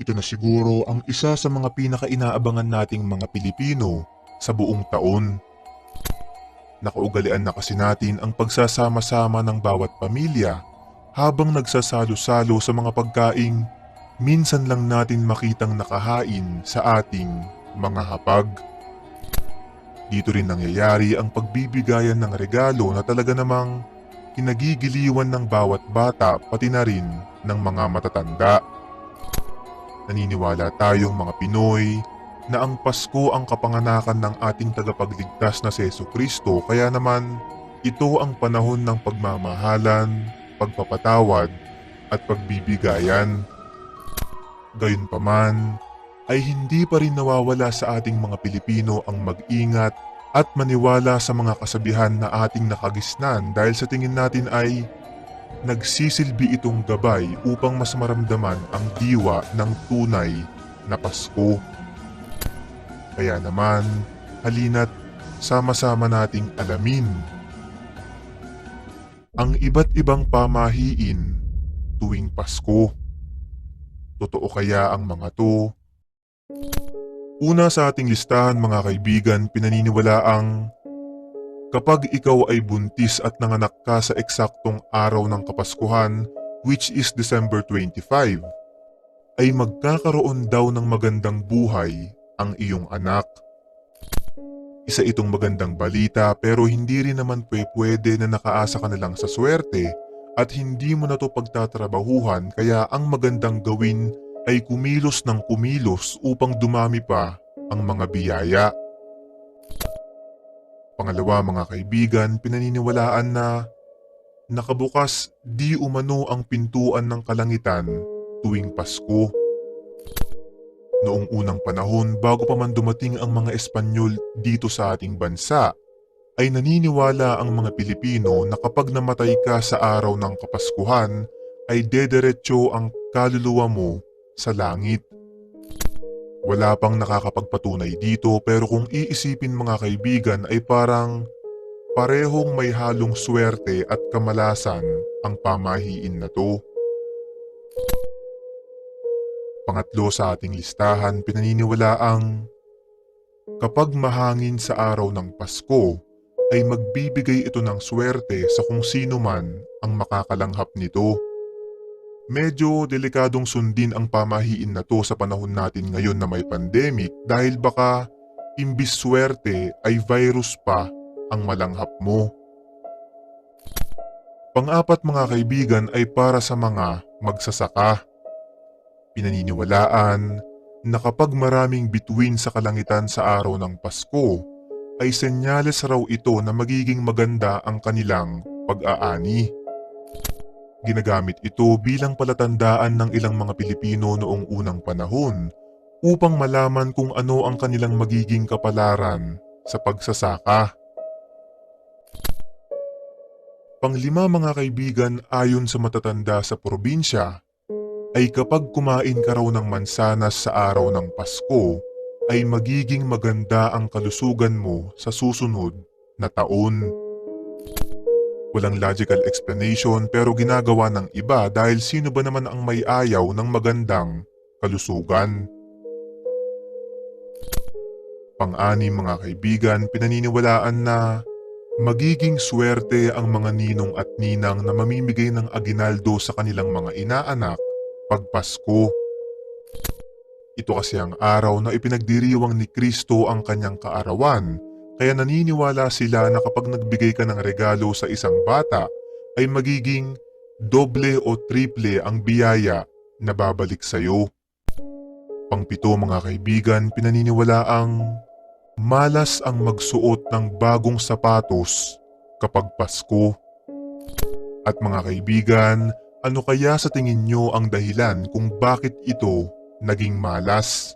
Ito na siguro ang isa sa mga pinaka-inaabangan nating mga Pilipino sa buong taon. Nakaugalian na kasi natin ang pagsasama-sama ng bawat pamilya habang nagsasalo-salo sa mga pagkaing minsan lang natin makitang nakahain sa ating mga hapag. Dito rin nangyayari ang pagbibigayan ng regalo na talaga namang kinagigiliwan ng bawat bata pati na rin ng mga matatanda. Naniniwala tayong mga Pinoy na ang Pasko ang kapanganakan ng ating tagapagligtas na si Yesu Kristo kaya naman ito ang panahon ng pagmamahalan, pagpapatawad at pagbibigayan. Gayunpaman ay hindi pa rin nawawala sa ating mga Pilipino ang mag-ingat at maniwala sa mga kasabihan na ating nakagisnan dahil sa tingin natin ay nagsisilbi itong gabay upang mas maramdaman ang diwa ng tunay na Pasko. Kaya naman, halina't sama-sama nating alamin ang iba't ibang pamahiin tuwing Pasko. Totoo kaya ang mga to? Una sa ating listahan mga kaibigan, pinaniniwala ang kapag ikaw ay buntis at nanganak ka sa eksaktong araw ng Kapaskuhan, which is December 25, ay magkakaroon daw ng magandang buhay ang iyong anak. Isa itong magandang balita pero hindi rin naman pwe pwede na nakaasa ka na lang sa swerte at hindi mo na to pagtatrabahuhan kaya ang magandang gawin ay kumilos ng kumilos upang dumami pa ang mga biyaya. Pangalawa mga kaibigan, pinaniniwalaan na nakabukas di umano ang pintuan ng kalangitan tuwing Pasko. Noong unang panahon bago pa man dumating ang mga Espanyol dito sa ating bansa, ay naniniwala ang mga Pilipino na kapag namatay ka sa araw ng Kapaskuhan ay dederecho ang kaluluwa mo sa langit. Wala pang nakakapagpatunay dito pero kung iisipin mga kaibigan ay parang parehong may halong swerte at kamalasan ang pamahiin na to. Pangatlo sa ating listahan pinaniniwala ang kapag mahangin sa araw ng Pasko ay magbibigay ito ng swerte sa kung sino man ang makakalanghap nito. Medyo delikadong sundin ang pamahiin na to sa panahon natin ngayon na may pandemic dahil baka imbis swerte ay virus pa ang malanghap mo. Pang-apat mga kaibigan ay para sa mga magsasaka. Pinaniniwalaan na kapag maraming bituin sa kalangitan sa araw ng Pasko, ay senyales raw ito na magiging maganda ang kanilang pag-aani. Ginagamit ito bilang palatandaan ng ilang mga Pilipino noong unang panahon upang malaman kung ano ang kanilang magiging kapalaran sa pagsasaka. Panglima mga kaibigan ayon sa matatanda sa probinsya ay kapag kumain ka raw ng mansanas sa araw ng Pasko ay magiging maganda ang kalusugan mo sa susunod na taon. Walang logical explanation pero ginagawa ng iba dahil sino ba naman ang may ayaw ng magandang kalusugan. Pang-anim mga kaibigan, pinaniniwalaan na magiging swerte ang mga ninong at ninang na mamimigay ng aginaldo sa kanilang mga inaanak pag Pasko. Ito kasi ang araw na ipinagdiriwang ni Kristo ang kanyang kaarawan kaya naniniwala sila na kapag nagbigay ka ng regalo sa isang bata ay magiging doble o triple ang biyaya na babalik sa iyo. Pangpito mga kaibigan, pinaniniwala ang malas ang magsuot ng bagong sapatos kapag Pasko. At mga kaibigan, ano kaya sa tingin nyo ang dahilan kung bakit ito naging malas?